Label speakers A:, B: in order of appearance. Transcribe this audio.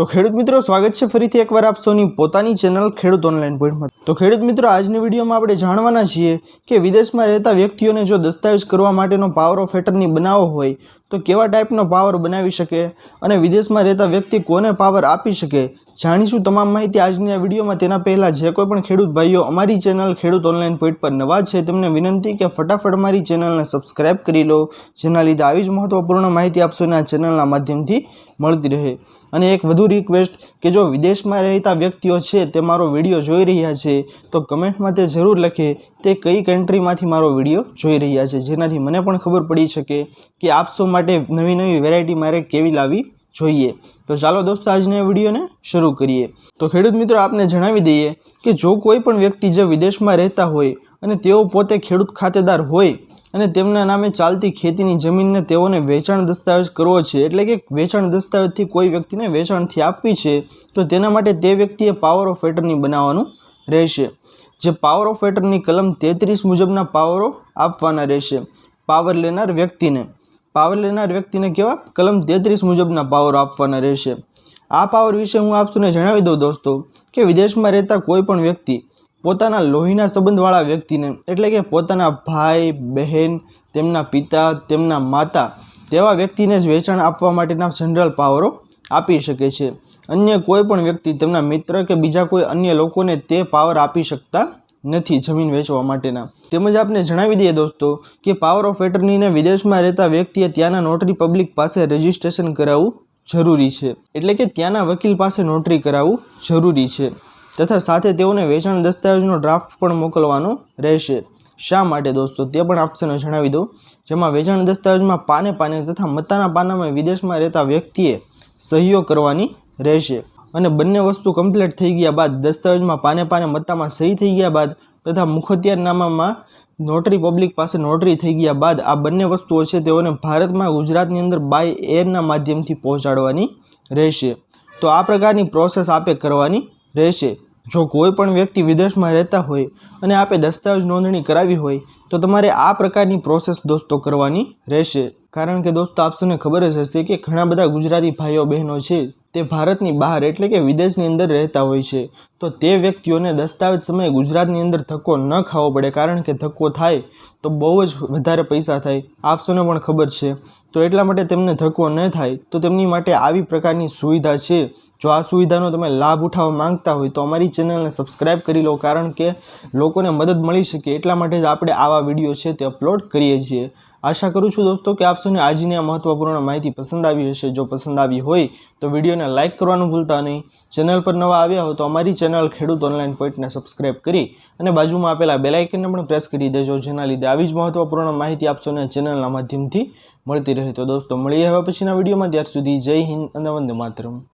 A: તો ખેડૂત મિત્રો, સ્વાગત છે ફરીથી એકવાર આપ સૌની પોતાની ચેનલ ખેડૂત ઓનલાઈન પોઈન્ટમાં તો ખેડૂત મિત્રો, આજની વિડીયોમાં આપણે જાણવાના છીએ કે વિદેશમાં રહેતા વ્યક્તિઓને જો દસ્તાવેજ કરવા માટેનો પાવર ઓફ એટર્ની બનાવવો હોય, તો કેવા ટાઈપનો પાવર બનાવી શકે અને વિદેશમાં રહેતા વ્યક્તિ કોને પાવર આપી શકે? જાણીશું તમામ માહિતી આજની આ વિડીયોમાં. તેના પહેલાં જે કોઈ પણ ખેડૂત ભાઈઓ અમારી ચેનલ ખેડૂત ઓનલાઈન પોઈન્ટ પર નવા છે, તેમને વિનંતી કે ફટાફટ અમારી ચેનલને સબસ્ક્રાઇબ કરી લો, જેના લીધે આવી જ મહત્વપૂર્ણ માહિતી આપશોને આ ચેનલના માધ્યમથી મળતી રહે. અને એક વધુ રિક્વેસ્ટ કે જો વિદેશમાં રહેતા વ્યક્તિઓ છે, તે મારો વીડિયો જોઈ રહ્યા છે, તો કમેન્ટમાં તે જરૂર લખે તે કઈ કન્ટ્રીમાંથી મારો વીડિયો જોઈ રહ્યા છે. જેનાથી મને પણ ખબર પડી શકે કે આપશો માટે નવી નવી વેરાયટી મારે કેવી લાવવી જોઈએ. તો ચાલો દોસ્તો, આજના વિડીયોને શરૂ કરીએ. તો ખેડૂત મિત્રો, આપને જણાવી દઈએ કે જો કોઈ પણ વ્યક્તિ જે વિદેશમાં રહેતા હોય અને તેઓ પોતે ખેડૂત ખાતેદાર હોય અને તેમના નામે ચાલતી ખેતીની જમીનને તેઓને વેચાણ દસ્તાવેજ કરવો છે, એટલે કે વેચાણ દસ્તાવેજથી કોઈ વ્યક્તિને વેચાણથી આપવી છે, તો તેના માટે તે વ્યક્તિએ પાવર ઓફ એટર્ની બનાવવાનું રહેશે. જે પાવર ઓફ એટર્ની કલમ તેત્રીસ મુજબના પાવરો આપવાના રહેશે. પાવર લેનાર વ્યક્તિને. પાવર લેનાર વ્યક્તિને કેવા? કલમ તેત્રીસ મુજબના પાવર આપવાના રહેશે. આ પાવર વિશે હું આપસોને જણાવી દઉં દોસ્તો, કે વિદેશમાં રહેતા કોઈ પણ વ્યક્તિ પોતાના લોહીના સંબંધવાળા વ્યક્તિને, એટલે કે પોતાના ભાઈ, બહેન, તેમના પિતા, તેમના માતા, તેવા વ્યક્તિને જ વેચાણ આપવા માટેના જનરલ પાવરો આપી શકે છે. અન્ય કોઈ પણ વ્યક્તિ તેમના મિત્ર કે બીજા કોઈ અન્ય લોકોને તે પાવર આપી શકતા નથી જમીન વેચવા માટેના. તેમજ આપને જણાવી દઈએ દોસ્તો કે પાવર ઓફ એટર્નીને વિદેશમાં રહેતા વ્યક્તિએ ત્યાંના નોટરી પબ્લિક પાસે રજિસ્ટ્રેશન કરાવવું જરૂરી છે. એટલે કે ત્યાંના વકીલ પાસે નોટરી કરાવવું જરૂરી છે. તથા સાથે તેઓને વેચાણ દસ્તાવેજનો ડ્રાફ્ટ પણ મોકલવાનો રહેશે. શા માટે દોસ્તો? તે પણ આપશને જણાવી દો જેમાં વેચાણ દસ્તાવેજમાં પાને પાને તથા મતાના પાનામાં વિદેશમાં રહેતા વ્યક્તિએ સહીઓ કરવાની રહેશે. અને બંને વસ્તુ કમ્પ્લીટ થઈ ગયા બાદ દસ્તાવેજમાં પાને પાને મત્તામાં સહી થઈ ગયા બાદ તથા મુખત્યારનામામાં નોટરી પબ્લિક પાસે નોટરી થઈ ગયા બાદ આ બંને વસ્તુઓ છે તેઓને ભારતમાં ગુજરાતની અંદર બાય એરના માધ્યમથી પહોંચાડવાની રહેશે. તો આ પ્રકારની પ્રોસેસ આપે કરવાની રહેશે. જો કોઈ પણ વ્યક્તિ વિદેશમાં રહેતા હોય અને આપે દસ્તાવેજ નોંધણી કરાવી હોય તો તમારે આ પ્રકારની પ્રોસેસ દોસ્તો કરવાની રહેશે. કારણ કે દોસ્તો આપ સૌને ખબર જ હશે કે ઘણા બધા ગુજરાતી ભાઈઓ બહેનો છે, તે ભારતની બહાર એટલે કે વિદેશની અંદર રહેતા હોય છે. તો તે વ્યક્તિઓને દસ્તાવેજ સમયે ગુજરાતની અંદર ધક્કો ન ખાવો પડે, કારણ કે ધક્કો થાય તો બહુ જ વધારે પૈસા થાય. આપ સૌને પણ ખબર છે. તો એટલા માટે તેમને ધક્કો ન થાય. તો તેમની માટે આવી પ્રકારની સુવિધા છે. જો આ સુવિધાનો તમે લાભ ઉઠાવવા માંગતા હોય તો અમારી ચેનલને સબસ્ક્રાઈબ કરી લો, કારણ કે લોકોને મદદ મળી શકે. એટલા માટે જ આપણે આવા વીડિયો છે તે અપલોડ કરીએ છીએ. આશા કરું છું દોસ્તો કે આપ સૌને આજની આ મહત્વપૂર્ણ માહિતી પસંદ આવી હશે. જો પસંદ આવી હોય તો વિડીયોને લાઇક કરવાનું ભૂલતા નહીં. ચેનલ પર નવા આવ્યા હો તો અમારી ચેનલ ખેડૂત ઓનલાઈન પોઈન્ટને સબસ્ક્રાઇબ કરી અને બાજુમાં આપેલા બેલાઇકનને પણ પ્રેસ કરી દેજો. જેના લીધે આવી જ મહત્વપૂર્ણ માહિતી આપ ચેનલના માધ્યમથી મળતી રહે. તો દોસ્તો, મળીએ હવે પછીના વિડીયોમાં. ત્યાર સુધી જય હિન્દ અને વંદે માતરમ.